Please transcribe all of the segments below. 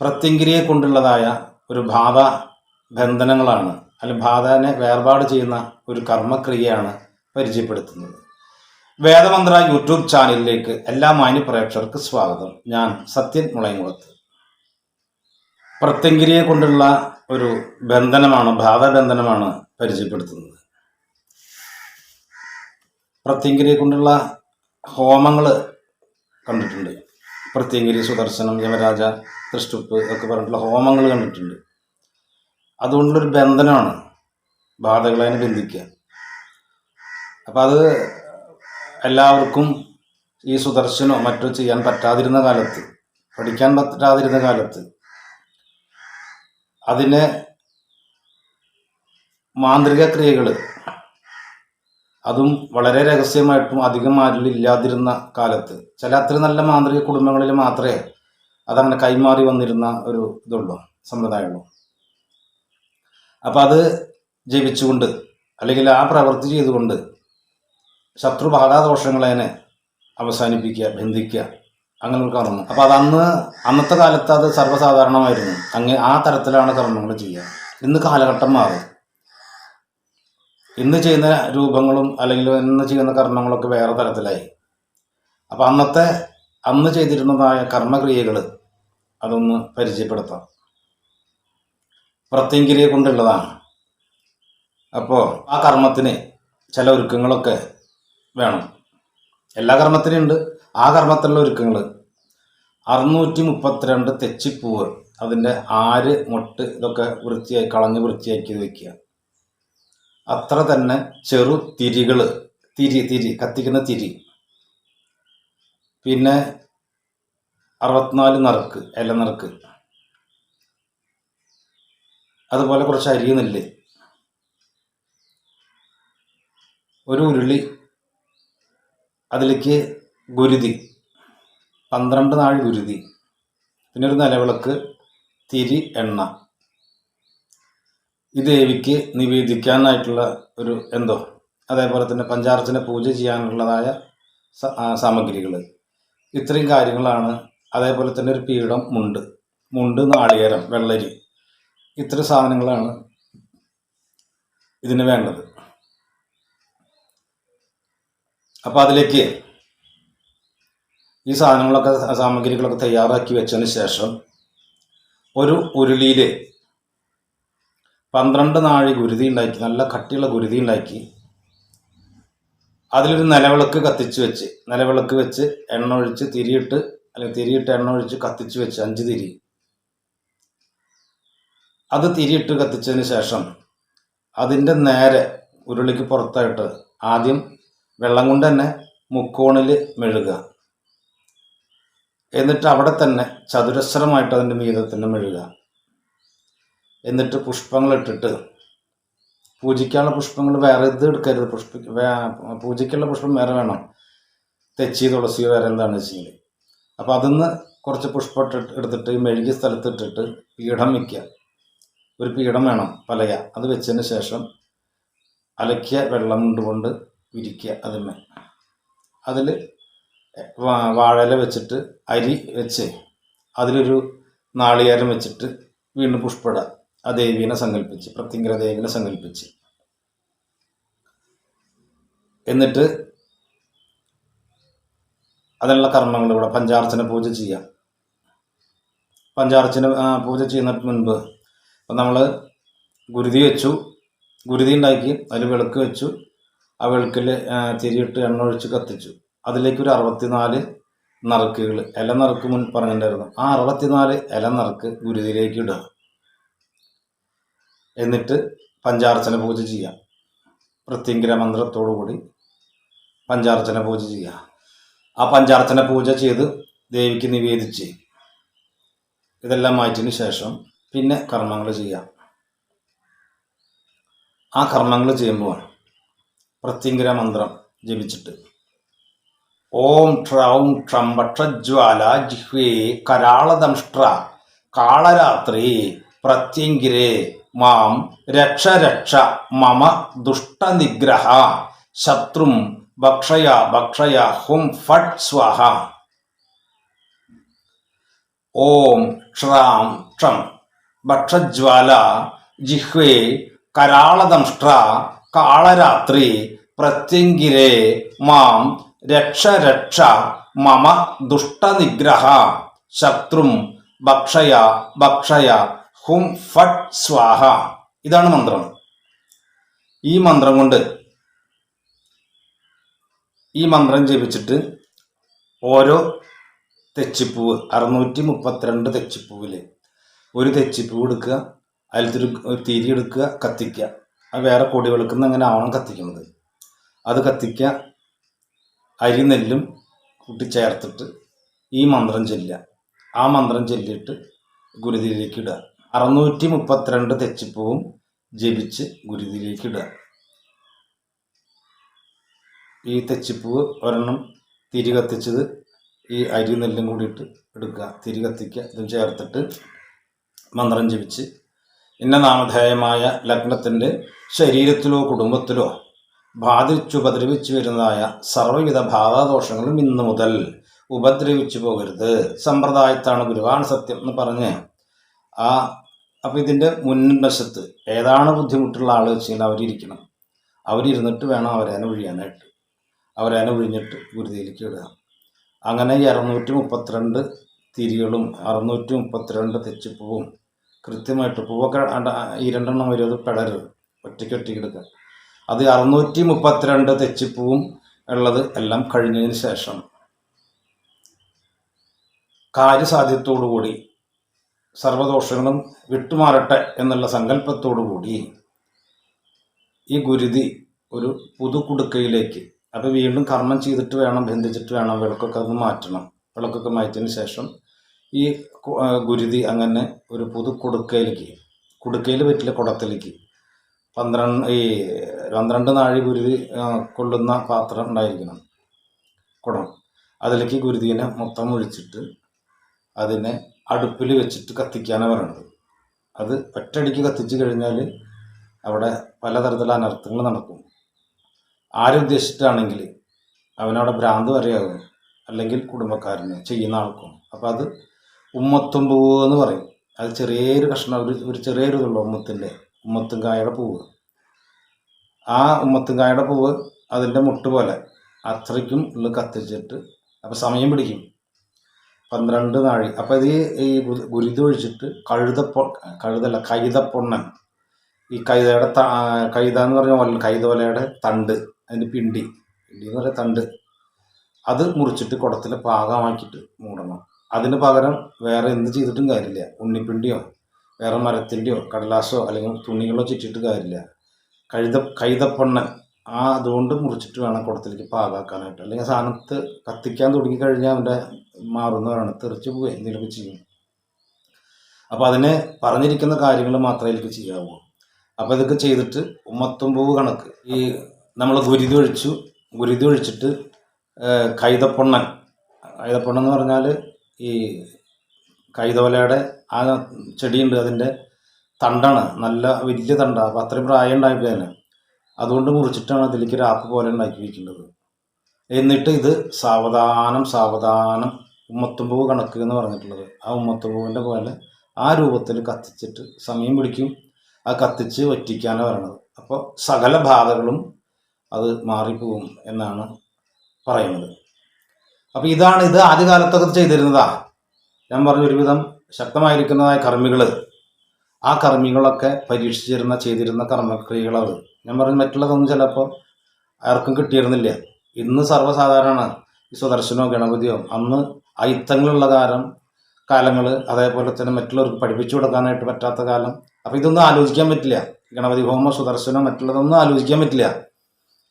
പ്രത്യങ്കിരിയെ കൊണ്ടുള്ളതായ ഒരു ഭാവ ബന്ധനങ്ങളാണ് അല്ലെങ്കിൽ ഭാവനെ വേർപാട് ചെയ്യുന്ന ഒരു കർമ്മക്രിയയാണ് പരിചയപ്പെടുത്തുന്നത്. വേദമന്ത്ര യൂട്യൂബ് ചാനലിലേക്ക് എല്ലാ മാന്യ പ്രേക്ഷകർക്ക് സ്വാഗതം. ഞാൻ സത്യൻ മുളയങ്കുളത്ത് പ്രത്യങ്കിരിയെ കൊണ്ടുള്ള ഒരു ബന്ധനമാണ് ബാധബന്ധനമാണ് പരിചയപ്പെടുത്തുന്നത്. പ്രത്യങ്കിരിയെ കൊണ്ടുള്ള ഹോമങ്ങൾ കണ്ടിട്ടുണ്ട്. പ്രത്യങ്കിരി സുദർശനം യമരാജ തൃഷ്ടുപ്പ് ഒക്കെ പറഞ്ഞിട്ടുള്ള ഹോമങ്ങൾ കണ്ടിട്ടുണ്ട്. അതുകൊണ്ടുള്ളൊരു ബന്ധനമാണ് ബാധകളെ ബന്ധിക്കുക. അപ്പം അത് എല്ലാവർക്കും ഈ സുദർശനോ മറ്റോ ചെയ്യാൻ പറ്റാതിരുന്ന കാലത്ത് പഠിക്കാൻ പറ്റാതിരുന്ന കാലത്ത് അതിന് മാന്ത്രിക ക്രിയകൾ അതും വളരെ രഹസ്യമായിട്ടും അധികം ആരിൽ ഇല്ലാതിരുന്ന കാലത്ത്. ചില അത്ര നല്ല മാന്ത്രിക കുടുംബങ്ങളിൽ മാത്രമേ അതങ്ങനെ കൈമാറി വന്നിരുന്ന ഒരു ഇതുള്ളൂ സമ്പ്രദായമുള്ളൂ. അപ്പം അത് ജപിച്ചുകൊണ്ട് അല്ലെങ്കിൽ ആ പ്രവൃത്തി ചെയ്തുകൊണ്ട് ശത്രു ബാധാദോഷങ്ങളതിനെ അവസാനിപ്പിക്കുക ബന്ധിക്കുക അങ്ങനെ കർമ്മം. അപ്പോൾ അത് അന്ന് അന്നത്തെ കാലത്ത് അത് സർവസാധാരണമായിരുന്നു. അങ്ങ് ആ തരത്തിലാണ് കർമ്മങ്ങൾ ചെയ്യുക. ഇന്ന് കാലഘട്ടം മാറി. ഇന്ന് ചെയ്യുന്ന രൂപങ്ങളും അല്ലെങ്കിൽ ഇന്ന് ചെയ്യുന്ന കർമ്മങ്ങളൊക്കെ വേറെ തരത്തിലായി. അപ്പോൾ അന്നത്തെ അന്ന് ചെയ്തിരുന്നതായ കർമ്മക്രിയകൾ അതൊന്ന് പരിചയപ്പെടുത്താം. പ്രത്യങ്കിരിയെ കൊണ്ടുള്ളതാണ്. അപ്പോൾ ആ കർമ്മത്തിന് ചില ഒരുക്കങ്ങളൊക്കെ വേണം. എല്ലാ കർമ്മത്തിനും ഉണ്ട്. ആ കർമ്മത്തിലുള്ള ഒരുക്കങ്ങൾ അറുന്നൂറ്റി മുപ്പത്തിരണ്ട് തെച്ചിപ്പൂവ് അതിന്റെ ആര് മൊട്ട് ഇതൊക്കെ വൃത്തിയായി കളഞ്ഞ് വൃത്തിയാക്കി വെക്കുക. അത്ര തന്നെ ചെറു തിരികൾ തിരി തിരി കത്തിക്കുന്ന തിരി. പിന്നെ അറുപത്തിനാല് നറുക്ക് ഇല നറുക്ക്. അതുപോലെ കുറച്ച് അരി നെല്ല്. ഒരു ഉരുളി അതിലേക്ക് ഗുരുതി. പന്ത്രണ്ട് നാൾ ഗുരുതി. പിന്നെ ഒരു നിലവിളക്ക് തിരി എണ്ണ. ഈ ദേവിക്ക് നിവേദിക്കാനായിട്ടുള്ള ഒരു എന്തോ അതേപോലെ തന്നെ പഞ്ചാർച്ചന പൂജ ചെയ്യാനുള്ളതായ സാമഗ്രികൾ ഇത്രയും കാര്യങ്ങളാണ്. അതേപോലെ തന്നെ ഒരു പീഠം മുണ്ട്. മുണ്ട് നാളികേരം വെള്ളരി. ഇത്ര സാധനങ്ങളാണ് ഇതിന് വേണ്ടത്. അപ്പോൾ അതിലേക്ക് ഈ സാധനങ്ങളൊക്കെ സാമഗ്രികളൊക്കെ തയ്യാറാക്കി വെച്ചതിന് ശേഷം ഒരു ഉരുളിയിൽ പന്ത്രണ്ട് നാഴി ഗുരുതി ഉണ്ടാക്കി നല്ല കട്ടിയുള്ള ഗുരുതി ഉണ്ടാക്കി അതിലൊരു നിലവിളക്ക് കത്തിച്ച് വെച്ച് നിലവിളക്ക് വെച്ച് എണ്ണ ഒഴിച്ച് തിരിയിട്ട് അല്ലെങ്കിൽ തിരിയിട്ട് എണ്ണ ഒഴിച്ച് കത്തിച്ച് വെച്ച് അഞ്ച് തിരി. അത് തിരിയിട്ട് കത്തിച്ചതിന് ശേഷം അതിന്റെ നേരെ ഉരുളിക്ക് പുറത്തായിട്ട് ആദ്യം വെള്ളം കൊണ്ട് തന്നെ മുക്കോണിൽ മെഴുക. എന്നിട്ട് അവിടെ തന്നെ ചതുരശ്രമായിട്ട് അതിന്റെ മീതെ തന്നെ മെഴുകുക എന്നിട്ട് പുഷ്പങ്ങൾ ഇട്ടിട്ട് പൂജിക്കാനുള്ള പുഷ്പങ്ങൾ വേറെ ഇത് എടുക്കരുത്. പുഷ്പ പൂജയ്ക്കുള്ള പുഷ്പം വേറെ വേണം. തെച്ചി തുളസിയോ വേറെ എന്താണ് വെച്ചെങ്കിൽ അപ്പോൾ അതിന്ന് കുറച്ച് പുഷ്പം ഇട്ടിട്ട് എടുത്തിട്ട് ഈ മെഴുകിയ സ്ഥലത്ത് ഇട്ടിട്ട് പീഠം വയ്ക്കുക ഒരു പീഠം വേണം പലക. അത് വെച്ചതിന് ശേഷം അലക്കിയ വെള്ളം കൊണ്ടുകൊണ്ട് വിരിക്കുക അതിന്മേ അതിൽ വാഴയില വെച്ചിട്ട് അരി വെച്ച് അതിലൊരു നാളികേരം വെച്ചിട്ട് വീണ്ടും പുഷ്പിടുക ആ ദേവീനെ സങ്കല്പിച്ച് പ്രത്യങ്കര ദേവീനെ സങ്കല്പിച്ച് എന്നിട്ട് അതിനുള്ള കർമ്മങ്ങൾ ഇവിടെ പഞ്ചാർച്ചന പൂജ ചെയ്യാം. പഞ്ചാർച്ചന പൂജ ചെയ്യുന്നതിന് മുൻപ് അപ്പം നമ്മൾ ഗുരുതി വെച്ചു. ഗുരുതി ഉണ്ടാക്കി അതിൽ വിളക്ക് വെച്ചു. ആ വിളക്കിൽ തിരിയിട്ട് എണ്ണ ഒഴിച്ച് കത്തിച്ചു. അതിലേക്ക് ഒരു അറുപത്തിനാല് നറുക്കുകൾ ഇല നറുക്ക് മുൻ പറഞ്ഞിട്ടുണ്ടായിരുന്നു. ആ അറുപത്തിനാല് ഇല നറുക്ക് ഗുരുതിയിലേക്ക് ഇടുക. എന്നിട്ട് പഞ്ചാർച്ചന പൂജ ചെയ്യാം. പ്രത്യങ്കിര മന്ത്രത്തോടുകൂടി പഞ്ചാർച്ചന പൂജ ചെയ്യാം. ആ പഞ്ചാർച്ചന പൂജ ചെയ്ത് ദേവിക്ക് നിവേദിച്ച് ഇതെല്ലാം മാറ്റിയതിന് ശേഷം പിന്നെ കർമ്മങ്ങൾ ചെയ്യാം. ആ കർമ്മങ്ങൾ ചെയ്യുമ്പോൾ പ്രത്യങ്കിര മന്ത്രം ജപിച്ചിട്ട് ഓം ട്രൗം ട്രം ഭക്ഷജ്വാല ജിഹ്വേ കരാളദംഷ്ട്ര കാളരാത്രി പ്രത്യങ്കിരേ മാം രക്ഷ രക്ഷ മമ ദുഷ്ടനിഗ്രഹ ശത്രും ഭക്ഷയ ഭക്ഷയ ഹും ഫട്ട് സ്വഹ. ഓം ക്ഷറാം ക്ഷം ഭക്ഷജ്വാല ജിഹ്വേ കരാളദംഷ്ട്ര കാളരാത്രി പ്രത്യങ്കിരേ മാം രക്ഷ രക്ഷ മമ ദുഷ്ടനിഗ്രഹ ശത്രും ഭക്ഷയ ഭക്ഷയ ഹും ഫട്ട് സ്വാഹ. ഇതാണ് മന്ത്രം. ഈ മന്ത്രം കൊണ്ട് ഈ മന്ത്രം ജപിച്ചിട്ട് ഓരോ തെച്ചിപ്പൂവ് അറുന്നൂറ്റി മുപ്പത്തിരണ്ട് തെച്ചിപ്പൂവിൽ ഒരു തെച്ചിപ്പൂവ് എടുക്കുക അതിലത്തൊരു ഒരു തിരി എടുക്കുക കത്തിക്കുക. അത് വേറെ കൊടി വെളുക്കുന്ന അങ്ങനെ ആവണം കത്തിക്കുന്നത്. അത് കത്തിക്കുക അരി നെല്ലും കൂട്ടിച്ചേർത്തിട്ട് ഈ മന്ത്രം ചെല്ലുക. ആ മന്ത്രം ചെല്ലിയിട്ട് ഗുരുതിയിലേക്ക് ഇടുക. അറുന്നൂറ്റി മുപ്പത്തിരണ്ട് തെച്ചിപ്പൂവും ജപിച്ച് ഗുരുതിയിലേക്ക് ഇടുക ഈ തെച്ചിപ്പൂവ് ഒരെണ്ണം തിരി കത്തിച്ചത് ഈ അരി നെല്ലും കൂടിയിട്ട് എടുക്കുക. തിരി കത്തിക്കുക. ഇതും ചേർത്തിട്ട് മന്ത്രം ജപിച്ച് ഇന്ന നാമധേയമായ ലഗ്നത്തിന്റെ ശരീരത്തിലോ കുടുംബത്തിലോ ബാധിച്ചു ഉപദ്രവിച്ചു വരുന്നതായ സർവവിധ ബാധാദോഷങ്ങളും ഇന്നു മുതൽ ഉപദ്രവിച്ചു പോകരുത്. സമ്പ്രദായത്താണ് ഗുരുവാണ് സത്യം എന്ന് പറഞ്ഞ് ആ അപ്പം ഇതിന്റെ മുൻവശത്ത് ഏതാണ് ബുദ്ധിമുട്ടുള്ള ആൾ വെച്ചാൽ അവരിയ്ക്കണം അവരിരുന്നിട്ട് വേണം അവരേനെ ഒഴിയാനായിട്ട്. അവരേനെ ഒഴിഞ്ഞിട്ട് ഗുരുതിയിലേക്ക് ഇടുക അങ്ങനെ ഈ അറുന്നൂറ്റി മുപ്പത്തിരണ്ട് തിരികളും അറുന്നൂറ്റി മുപ്പത്തിരണ്ട് തെച്ചിപ്പൂവും കൃത്യമായിട്ട് പൂവൊക്കെ ഈ രണ്ടെണ്ണം വരും. അത് പെടരുത്. ഒറ്റയ്ക്ക് ഒറ്റയ്ക്ക് എടുക്കുക. അത് അറുന്നൂറ്റി മുപ്പത്തിരണ്ട് തെച്ചിപ്പൂവും ഉള്ളത് എല്ലാം കഴിഞ്ഞതിന് ശേഷം. കാര്യസാധ്യത്തോടുകൂടി സർവദോഷങ്ങളും വിട്ടുമാറട്ടെ എന്നുള്ള സങ്കല്പത്തോടുകൂടി ഈ ഗുരുതി ഒരു പുതുക്കുടുക്കയിലേക്ക് അപ്പോൾ വീണ്ടും കർമ്മം ചെയ്തിട്ട് വേണം ബന്ധിച്ചിട്ട് വേണം വിളക്കൊക്കെ അത് മാറ്റണം. വിളക്കൊക്കെ മാറ്റിയതിന് ശേഷം ഈ ഗുരുതി അങ്ങനെ ഒരു പുതു കുടുക്കയിലേക്ക് കുടുക്കയിൽ പറ്റില്ല കുടത്തിലേക്ക്. പന്ത്രണ്ട് ഈ പന്ത്രണ്ട് നാഴി ഗുരുതി കൊള്ളുന്ന പാത്രം ഉണ്ടായിരിക്കണം കുടം. അതിലേക്ക് ഗുരുതിനെ മൊത്തം ഒഴിച്ചിട്ട് അതിനെ അടുപ്പിൽ വെച്ചിട്ട് കത്തിക്കാനാണ് പറയുന്നത് അത് ഒറ്റയടിക്ക് കത്തിച്ച് കഴിഞ്ഞാൽ അവിടെ പലതരത്തിലുള്ള അനർത്ഥങ്ങൾ നടക്കും. ആരുദ്ദേശിച്ചിട്ടാണെങ്കിൽ അവനവിടെ ഭ്രാന്ത് വരെയാകും. അല്ലെങ്കിൽ കുടുംബക്കാരന് ചെയ്യുന്ന ആൾക്കും. അപ്പോൾ അത് ഉമ്മത്തും പൂവ് എന്ന് പറയും. അത് ചെറിയൊരു കഷ്ണം ഒരു ഒരു ചെറിയൊരു ഇതുള്ളൂ ഉമ്മത്തിന്റെ ഉമ്മത്തും കായയുടെ പൂവ്. ആ ഉമ്മത്തും കായയുടെ പൂവ് അതിന്റെ മുട്ട് പോലെ അത്രയ്ക്കും ഉള്ളിൽ കത്തിച്ചിട്ട് അപ്പോൾ സമയം പിടിക്കും. പന്ത്രണ്ട് നാഴി. അപ്പോൾ ഇത് ഈ ഗുരുതൊഴിച്ചിട്ട് കഴുതപ്പൊ കഴുതല്ല കൈതപ്പൊണ്ണൻ. ഈ കൈതയുടെ ത കൈത എന്ന് പറഞ്ഞ പോലെ കൈതോലയുടെ തണ്ട് അതിന്റെ പിണ്ടി. പിണ്ടി എന്ന് പറയുന്ന തണ്ട്. അത് മുറിച്ചിട്ട് കുടത്തിൽ പാകമാക്കിയിട്ട് മൂടണം. അതിന് പകരം വേറെ എന്ത് ചെയ്തിട്ടും കാര്യമില്ല. ഉണ്ണിപ്പിണ്ടിയോ വേറെ മരത്തിന്റെയോ കടലാസോ അല്ലെങ്കിൽ തുണികളോ ചുറ്റിയിട്ട് കാര്യമില്ല. കഴുത കൈതപ്പൊണ്ണൻ. ആ അതുകൊണ്ട് മുറിച്ചിട്ട് വേണം കുടത്തിലേക്ക് പാകാക്കാനായിട്ട് അല്ലെങ്കിൽ സാധനത്ത് കത്തിക്കാൻ തുടങ്ങിക്കഴിഞ്ഞാൽ അവന്റെ മാറുന്ന പറയണം തെറിച്ച് പോവുക എന്തെങ്കിലുമൊക്കെ ചെയ്യും. അപ്പോൾ അതിനെ പറഞ്ഞിരിക്കുന്ന കാര്യങ്ങൾ മാത്രമേ എനിക്ക് ചെയ്യാവൂ. അപ്പോൾ ഇതൊക്കെ ചെയ്തിട്ട് ഉമ്മത്തുമ്പൂവ് കണക്ക്. ഈ നമ്മൾ ഗുരുതി ഒഴിച്ചു. ഗുരുതി ഒഴിച്ചിട്ട് കൈതപ്പൊണ്ണൻ. കൈതപ്പൊണ്ണൻ എന്ന് പറഞ്ഞാൽ ഈ കൈതോലയുടെ ആ ചെടിയുണ്ട്. അതിന്റെ തണ്ടാണ്. നല്ല വലിയ തണ്ടാണ് അപ്പോൾ അത്രയും പ്രായം ഉണ്ടായിട്ട് തന്നെ അതുകൊണ്ട് മുറിച്ചിട്ടാണ് അതിലേക്ക് ഒരു ആപ്പ് പോലെ ഉണ്ടാക്കി വയ്ക്കുന്നത് എന്നിട്ട് ഇത് സാവധാനം സാവധാനം ഉമ്മത്തുമ്പൂവ് കണക്ക് എന്ന് പറഞ്ഞിട്ടുള്ളത്. ആ ഉമ്മത്തുമ്പൂവിന്റെ പോലെ ആ രൂപത്തിൽ കത്തിച്ചിട്ട് സമയം പിടിക്കും. ആ കത്തിച്ച് വറ്റിക്കാനാണ് പറയണത്. അപ്പോൾ സകല ബാധകളും അത് മാറിപ്പോകും എന്നാണ് പറയുന്നത്. അപ്പോൾ ഇതാണ് ഇത് ആദ്യകാലത്തൊക്കെ ചെയ്തിരുന്നതാ. ഞാൻ പറഞ്ഞ ഒരുവിധം ശക്തമായിരിക്കുന്നതായ കർമ്മികൾ ആ കർമ്മികളൊക്കെ പരീക്ഷിച്ചിരുന്ന ചെയ്തിരുന്ന കർമ്മക്രിയകളത്. ഞാൻ പറഞ്ഞു മറ്റുള്ളതൊന്നും ചിലപ്പോൾ ആർക്കും കിട്ടിയിരുന്നില്ല. ഇന്ന് സർവസാധാരണമാണ്. ഈ സുദർശനോ ഗണപതിയോ അന്ന് അയിത്തങ്ങളുള്ള കാലം കാലങ്ങൾ അതേപോലെ തന്നെ മറ്റുള്ളവർക്ക് പഠിപ്പിച്ചു കൊടുക്കാനായിട്ട് പറ്റാത്ത കാലം. അപ്പോൾ ഇതൊന്നും ആലോചിക്കാൻ പറ്റില്ല. ഗണപതി ഹോമോ സുദർശനോ മറ്റുള്ളതൊന്നും ആലോചിക്കാൻ പറ്റില്ല.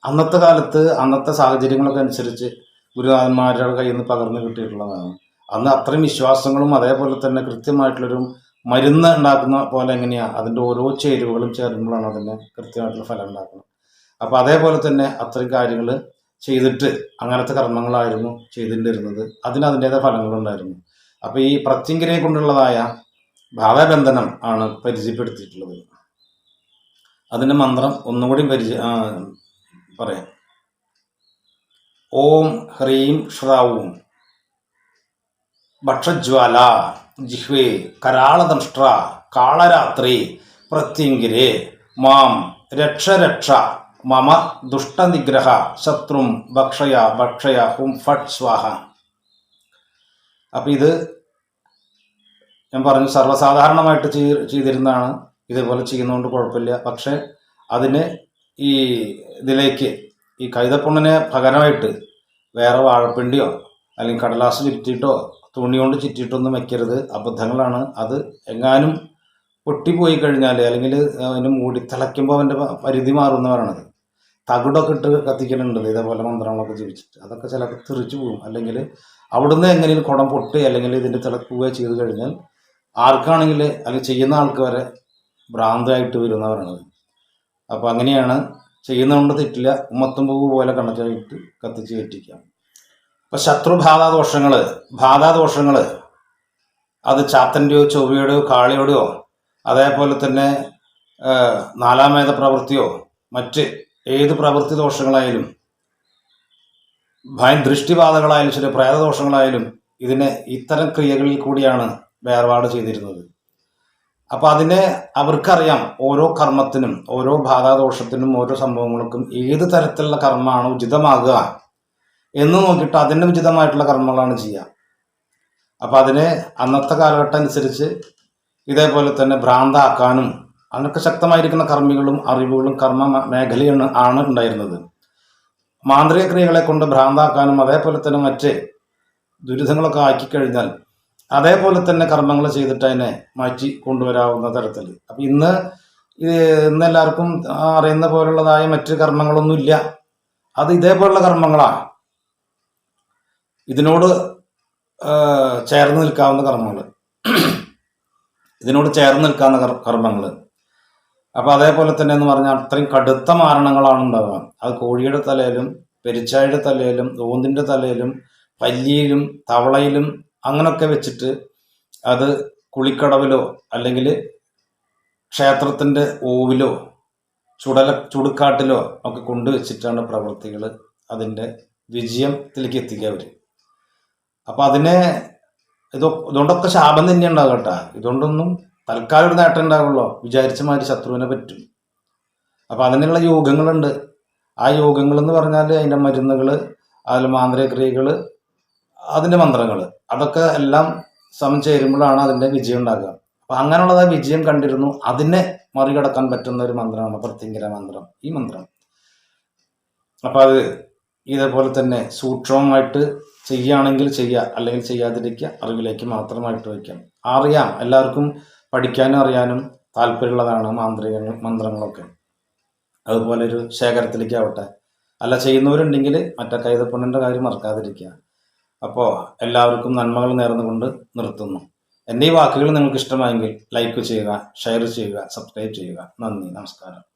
അന്നത്തെ കാലത്ത് അന്നത്തെ സാഹചര്യങ്ങളൊക്കെ അനുസരിച്ച് ഗുരുനാഥന്മാരുടെ കയ്യിൽ നിന്ന് പകർന്നു കിട്ടിയിട്ടുള്ളതാണ്. അന്ന് അത്രയും വിശ്വാസങ്ങളും അതേപോലെ തന്നെ കൃത്യമായിട്ടുള്ളൊരു മരുന്ന് ഉണ്ടാക്കുന്ന പോലെ എങ്ങനെയാണ് അതിന്റെ ഓരോ ചേരുവകളും ചേരുമ്പോഴാണ് അതിന് കൃത്യമായിട്ടുള്ള ഫലം ഉണ്ടാക്കുന്നത് അപ്പോൾ അതേപോലെ തന്നെ അത്രയും കാര്യങ്ങൾ ചെയ്തിട്ട് അങ്ങനത്തെ കർമ്മങ്ങളായിരുന്നു ചെയ്തിട്ടിരുന്നത് അതിന് അതിന്റേതായ ഫലങ്ങളുണ്ടായിരുന്നു അപ്പോൾ ഈ പ്രത്യങ്കരെ കൊണ്ടുള്ളതായ ഭാവബന്ധനം ആണ് പരിചയപ്പെടുത്തിയിട്ടുള്ളത്. അതിന്റെ മന്ത്രം ഒന്നുകൂടി പരിചയ പറയാം. ഓം ഹ്രീം ഷ്രാവും ഭക്ഷജ്വാല. ജിഹ്വേ കരാളദംഷ്ട്ര കാളരാത്രി പ്രത്യങ്കിരേ. മാം രക്ഷ രക്ഷ മമ ദുഷ്ടനിഗ്രഹ. ശത്രും ഭക്ഷയ ഭക്ഷയ. ഹും ഫട്ട് സ്വാഹ. അപ്പം ഇത് ഞാൻ പറഞ്ഞു സർവസാധാരണമായിട്ട് ചെയ് ചെയ്തിരുന്നതാണ്. ഇതേപോലെ ചെയ്യുന്നതുകൊണ്ട് കുഴപ്പമില്ല. പക്ഷേ അതിന് ഈ ഇതിലേക്ക് ഈ കൈതപ്പുണ്ണിനെ പകരമായിട്ട് വേറെ വാഴപ്പിണ്ടിയോ അല്ലെങ്കിൽ കടലാസ് ചുറ്റിയിട്ടോ തുണി കൊണ്ട് ചുറ്റിയിട്ടൊന്നും വയ്ക്കരുത് അബദ്ധങ്ങളാണ്. അത് എങ്ങാനും പൊട്ടിപ്പോയി കഴിഞ്ഞാൽ അല്ലെങ്കിൽ അതിന് മൂടി തിളയ്ക്കുമ്പോൾ അവന്റെ പരിധി മാറുമെന്ന് പറയണത് തകിടൊക്കെ ഇട്ട് കത്തിക്കുന്നുണ്ട് ഇതേപോലെ മന്ത്രങ്ങളൊക്കെ ജീവിച്ചിട്ട്. അതൊക്കെ ചിലപ്പോൾ തെറിച്ചു പോകും. അല്ലെങ്കിൽ അവിടുന്ന് എങ്ങനെയും കുടം പൊട്ടി അല്ലെങ്കിൽ ഇതിന്റെ തിളക്കുകയോ ചെയ്ത് കഴിഞ്ഞാൽ ആർക്കാണെങ്കിൽ അല്ലെങ്കിൽ ചെയ്യുന്ന ആൾക്ക് വരെ ഭ്രാന്തായിട്ട് വരുന്നവരാണത്. പറയണത് അപ്പോൾ അങ്ങനെയാണ് ചെയ്യുന്നതുകൊണ്ട് തെറ്റില്ല. ഉമ്മത്തും പോകു പോലെ കണക്കായിട്ട് കത്തിച്ച് കയറ്റിക്കാം. അപ്പം ശത്രുബാധാദോഷങ്ങൾ ബാധാദോഷങ്ങൾ അത് ചാത്തന്റെയോ ചൊവ്വയുടെയോ കാളിയുടെയോ അതേപോലെ തന്നെ നാലാമേത പ്രവൃത്തിയോ മറ്റ് ഏത് പ്രവൃത്തി ദോഷങ്ങളായാലും ഭയ ദൃഷ്ടിബാധകളായാലും ചില പ്രേതദോഷങ്ങളായാലും ഇതിനെ ഇത്തരം ക്രിയകളിൽ കൂടിയാണ് വേർപാട് ചെയ്തിരുന്നത്. അപ്പോൾ അതിനെ അവർക്കറിയാം ഓരോ കർമ്മത്തിനും ഓരോ ബാധാദോഷത്തിനും ഓരോ സംഭവങ്ങൾക്കും ഏത് തരത്തിലുള്ള കർമ്മമാണ് ഉചിതമാകുക. എന്ന് നോക്കിയിട്ട് അതിന് ഉചിതമായിട്ടുള്ള കർമ്മങ്ങളാണ് ചെയ്യുക. അപ്പൊ അതിനെ അന്നത്തെ കാലഘട്ടം അനുസരിച്ച് ഇതേപോലെ തന്നെ ഭ്രാന്താക്കാനും അതിനൊക്കെ ശക്തമായിരിക്കുന്ന കർമ്മികളും അറിവുകളും കർമ്മ മേഖലയാണ് ആണ് ഉണ്ടായിരുന്നത്. മാന്ത്രിക ക്രിയകളെ കൊണ്ട് ഭ്രാന്താക്കാനും അതേപോലെ തന്നെ മറ്റ് ദുരിതങ്ങളൊക്കെ ആക്കി കഴിഞ്ഞാൽ അതേപോലെ തന്നെ കർമ്മങ്ങൾ ചെയ്തിട്ട് അതിനെ മാറ്റി കൊണ്ടുവരാവുന്ന തരത്തിൽ. അപ്പം ഇന്ന് ഇന്ന് എല്ലാവർക്കും അറിയുന്ന പോലുള്ളതായ മറ്റ് കർമ്മങ്ങളൊന്നുമില്ല. അത് ഇതേപോലുള്ള കർമ്മങ്ങളാണ് ഇതിനോട് ചേർന്ന് നിൽക്കാവുന്ന കർമ്മങ്ങൾ ഇതിനോട് ചേർന്ന് നിൽക്കാവുന്ന കർ- കർമ്മങ്ങൾ അപ്പൊ അതേപോലെ തന്നെ എന്ന് പറഞ്ഞാൽ അത്രയും കടുത്ത മാരണങ്ങളാണ് ഉണ്ടാവുക. അത് കോഴിയുടെ തലയിലും പെരിച്ചായുടെ തലയിലും ഓന്തിന്റെ തലയിലും പല്ലിയിലും തവളയിലും അങ്ങനൊക്കെ വെച്ചിട്ട് അത് കുളിക്കടവിലോ അല്ലെങ്കിൽ ക്ഷേത്രത്തിന്റെ ഓവിലോ ചുടല ചുടുക്കാട്ടിലോ ഒക്കെ കൊണ്ടുവച്ചിട്ടാണ് പ്രവൃത്തികൾ അതിന്റെ വിജയത്തിലേക്ക് എത്തിക്കുക അവർ. അപ്പൊ അതിനെ ഇത് ഇതുകൊണ്ടൊക്കെ ശാപം തന്നെ ഉണ്ടാകും കേട്ടാ. ഇതുകൊണ്ടൊന്നും തൽക്കാലം ഒരു നേട്ടം ഉണ്ടാവുള്ളൂ. വിചാരിച്ച മാതിരി ശത്രുവിനെ പറ്റും. അപ്പൊ അതിനുള്ള യോഗങ്ങളുണ്ട്. ആ യോഗങ്ങൾ എന്ന് പറഞ്ഞാൽ അതിന്റെ മരുന്നുകൾ അതിൽ മാന്ത്രികക്രിയകൾ അതിന്റെ മന്ത്രങ്ങൾ അതൊക്കെ എല്ലാം സമം ചേരുമ്പോഴാണ് അതിന്റെ വിജയം ഉണ്ടാകുക. അപ്പൊ അങ്ങനെയുള്ളത് ആ വിജയം കണ്ടിരുന്നു. അതിനെ മറികടക്കാൻ പറ്റുന്ന ഒരു മന്ത്രമാണ് പ്രത്യങ്കര മന്ത്രം. ഈ മന്ത്രം. അപ്പൊ അത് ഇതേപോലെ തന്നെ സൂക്ഷ്മമായിട്ട് ചെയ്യുകയാണെങ്കിൽ ചെയ്യുക അല്ലെങ്കിൽ ചെയ്യാതിരിക്കുക അറിവിലേക്ക് മാത്രമായിട്ട് വയ്ക്കാം. അറിയാം എല്ലാവർക്കും പഠിക്കാനും അറിയാനും താല്പര്യമുള്ളതാണ് മാന്ത്രികങ്ങൾ മന്ത്രങ്ങളൊക്കെ. അതുപോലെ ഒരു ശേഖരത്തിലേക്ക് ആവട്ടെ. അല്ല ചെയ്യുന്നവരുണ്ടെങ്കിൽ മറ്റേ കൈതപ്പണ്ണിന്റെ കാര്യം മറക്കാതിരിക്കുക. അപ്പോൾ എല്ലാവർക്കും നന്മകൾ നേർന്നുകൊണ്ട് നിർത്തുന്നു. എന്റെ ഈ വാക്കുകൾ നിങ്ങൾക്ക് ഇഷ്ടമായെങ്കിൽ ലൈക്ക് ചെയ്യുക ഷെയർ ചെയ്യുക സബ്സ്ക്രൈബ് ചെയ്യുക. നന്ദി നമസ്കാരം.